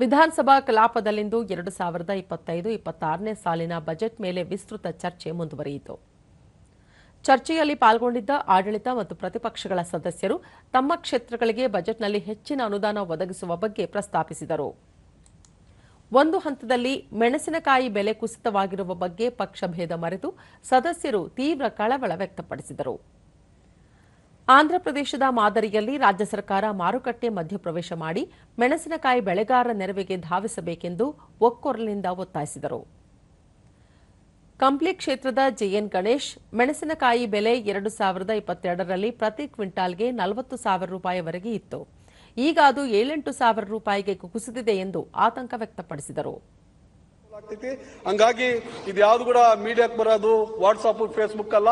ವಿಧಾನಸಭಾ ಕಲಾಪದಲ್ಲಿಂದು ಎರಡು ಸಾವಿರದ ಇಪ್ಪತ್ತೈದು ಇಪ್ಪತ್ತಾರನೇ ಸಾಲಿನ ಬಜೆಟ್ ಮೇಲೆ ವಿಸ್ತೃತ ಚರ್ಚೆ ಮುಂದುವರಿಯಿತು. ಚರ್ಚೆಯಲ್ಲಿ ಪಾಲ್ಗೊಂಡಿದ್ದ ಆಡಳಿತ ಮತ್ತು ಪ್ರತಿಪಕ್ಷಗಳ ಸದಸ್ಯರು ತಮ್ಮ ಕ್ಷೇತ್ರಗಳಿಗೆ ಬಜೆಟ್ನಲ್ಲಿ ಹೆಚ್ಚಿನ ಅನುದಾನ ಒದಗಿಸುವ ಬಗ್ಗೆ ಪ್ರಸ್ತಾಪಿಸಿದರು. ಒಂದು ಹಂತದಲ್ಲಿ ಮೆಣಸಿನಕಾಯಿ ಬೆಲೆ ಕುಸಿತವಾಗಿರುವ ಬಗ್ಗೆ ಪಕ್ಷಭೇದ ಮರೆತು ಸದಸ್ಯರು ತೀವ್ರ ಕಳವಳ ವ್ಯಕ್ತಪಡಿಸಿದರು. ಆಂಧ್ರಪ್ರದೇಶದ ಮಾದರಿಯಲ್ಲಿ ರಾಜ್ಯ ಸರ್ಕಾರ ಮಾರುಕಟ್ಟೆ ಮಧ್ಯಪ್ರವೇಶ ಮಾಡಿ ಮೆಣಸಿನಕಾಯಿ ಬೆಳೆಗಾರರ ನೆರವಿಗೆ ಧಾವಿಸಬೇಕೆಂದು ಒಕ್ಕೊರಲಿನಿಂದ ಒತ್ತಾಯಿಸಿದರು. ಕಂಪ್ಲಿ ಕ್ಷೇತ್ರದ ಜೆಎನ್ ಗಣೇಶ್, ಮೆಣಸಿನಕಾಯಿ ಬೆಲೆ ಎರಡು ಸಾವಿರದ ಇಪ್ಪತ್ತೆರಡರಲ್ಲಿ ಪ್ರತಿ ಕ್ವಿಂಟಾಲ್ಗೆ ನಲವತ್ತು ಸಾವಿರ ರೂಪಾಯಿವರೆಗೆ ಇತ್ತು. ಈಗ ಅದು ಏಳೆಂಟು ಸಾವಿರ ರೂಪಾಯಿಗೆ ಕುಸಿದಿದೆ ಎಂದು ಆತಂಕ ವ್ಯಕ್ತಪಡಿಸಿದರು. ಹಂಗಾಗಿ ಇದು ಯಾವ್ದು ಕೂಡ ಮೀಡಿಯಾಕ್ ಬರೋದು ವಾಟ್ಸಪ್ ಫೇಸ್ಬುಕ್ ಅಲ್ಲ.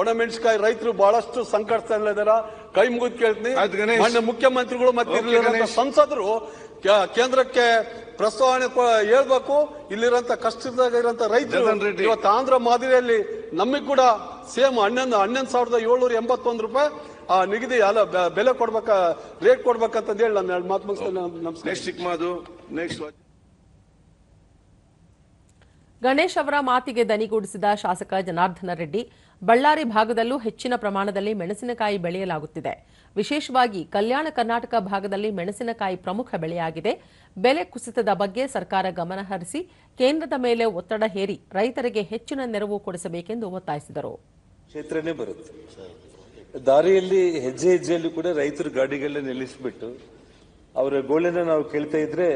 ಒಣಮೆಣಸಿನಕಾಯಿ ರೈತರು ಬಹಳಷ್ಟು ಸಂಕಷ್ಟದಲ್ಲಿದ್ದಾರೆ ಕೈ ಮುಗಿದು ಕೇಳ್ತೀನಿ. ಮುಖ್ಯಮಂತ್ರಿಗಳು ಮತ್ತೆ ಸಂಸದರು ಕೇಂದ್ರಕ್ಕೆ ಪ್ರಸ್ತಾವನೆ ಹೇಳ್ಬೇಕು. ಇಲ್ಲಿರಂತ ಕಷ್ಟದಾಗ ಇರೋಂಥ ರೈತರು ಇವತ್ತು ಆಂಧ್ರ ಮಾದರಿಯಲ್ಲಿ ನಮಗೆ ಕೂಡ ಸೇಮ್ ಹನ್ನೊಂದು ಹನ್ನೊಂದು ಸಾವಿರದ ಏಳ್ನೂರ ಎಂಬತ್ತೊಂದು ರೂಪಾಯಿ ಆ ನಿಗದಿ ಅಲ್ಲ ಬೆಲೆ ಕೊಡ್ಬೇಕ ರೇಟ್ ಕೊಡ್ಬೇಕಂತ ಹೇಳಿ ನಾನು ಮಾತು ಮುಗಿಸ್ತೇನೆ. ನಮಸ್ಕಾರ. ಗಣೇಶ್ ಅವರ ಮಾತಿಗೆ ದನಿಗೂಡಿಸಿದ ಶಾಸಕ ಜನಾರ್ದನ ರೆಡ್ಡಿ, ಬಳ್ಳಾರಿ ಭಾಗದಲ್ಲೂ ಹೆಚ್ಚಿನ ಪ್ರಮಾಣದಲ್ಲಿ ಮೆಣಸಿನಕಾಯಿ ಬೆಳೆಯಲಾಗುತ್ತಿದೆ. ವಿಶೇಷವಾಗಿ ಕಲ್ಯಾಣ ಕರ್ನಾಟಕ ಭಾಗದಲ್ಲಿ ಮೆಣಸಿನಕಾಯಿ ಪ್ರಮುಖ ಬೆಳೆಯಾಗಿದೆ. ಬೆಲೆ ಕುಸಿತದ ಬಗ್ಗೆ ಸರ್ಕಾರ ಗಮನ ಹರಿಸಿ, ಕೇಂದ್ರದ ಮೇಲೆ ಒತ್ತಡ ಹೇರಿ ರೈತರಿಗೆ ಹೆಚ್ಚಿನ ನೆರವು ಕೊಡಿಸಬೇಕೆಂದು ಒತ್ತಾಯಿಸಿದರು. ದಾರಿಯಲ್ಲಿ ಹೆಜ್ಜೆ ಹೆಜ್ಜೆಯಲ್ಲೂ ಕೂಡ ರೈತರು ಗಾಡಿಗಳನ್ನ ನಿಲ್ಲಿಸಿಬಿಟ್ಟು, ಅವರ ಗೋಳೆನ ನಾವು ಕೇಳ್ತಾ ಇದ್ರೆ,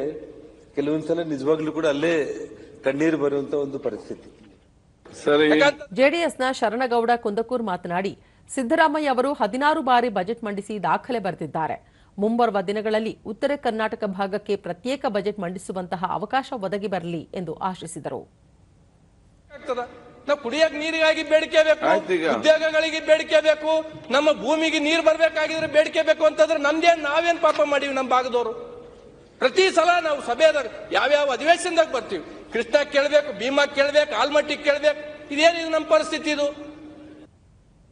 ಕೆಲವೊಂದ್ಸಲ ನಿಜವಾಗ್ಲೂ ಕೂಡ ಅಲ್ಲೇ ಕಣ್ಣೀರು ಬರುವಂತ ಒಂದು ಪರಿಸ್ಥಿತಿ. ಸರಿ ಜೆಡಿಎಸ್ನ ಶರಣಗೌಡ ಕುಂದಕೂರ್ ಮಾತನಾಡಿ ಸಿದ್ದರಾಮಯ್ಯ ಅವರು ಹದಿನಾರು ಬಾರಿ ಬಜೆಟ್ ಮಂಡಿಸಿ ದಾಖಲೆ ಬರೆದಿದ್ದಾರೆ. ಮುಂಬರುವ ದಿನಗಳಲ್ಲಿ ಉತ್ತರ ಕರ್ನಾಟಕ ಭಾಗಕ್ಕೆ ಪ್ರತ್ಯೇಕ ಬಜೆಟ್ ಮಂಡಿಸುವಂತಹ ಅವಕಾಶ ಒದಗಿ ಬರಲಿ ಎಂದು ಆಶಿಸಿದರು. ನಾವು ಕುಡಿಯಕ್ ನೀರಿಗಾಗಿ ಬೇಡಿಕೆ ಬೇಕು ಉದ್ಯೋಗಗಳಿಗೆ ಬೇಡಿಕೆ ಬೇಕು ನಮ್ಮ ಭೂಮಿಗೆ ನೀರು ಬರ್ಬೇಕಾಗಿದ್ರೆ ಬೇಡಿಕೆ ಬೇಕು ಅಂತಂದ್ರೆ ನಮ್ದೇನ್ ನಾವೇನ್ ಪಾಪ ಮಾಡೀವಿ ನಮ್ಮ ಭಾಗದವರು. ಪ್ರತಿ ಸಲ ನಾವು ಸಭೆದಾಗ ಯಾವ್ಯಾವ ಅಧಿವೇಶನದಾಗ ಬರ್ತೀವಿ ಕೃಷ್ಣ ಕೇಳ್ಬೇಕು ಭೀಮಾ ಕೇಳ್ಬೇಕು ಆಲ್ಮಟ್ಟಿ ಕೇಳ್ಬೇಕು ಇದೇನಿದು ನಮ್ಮ ಪರಿಸ್ಥಿತಿ ಇದು?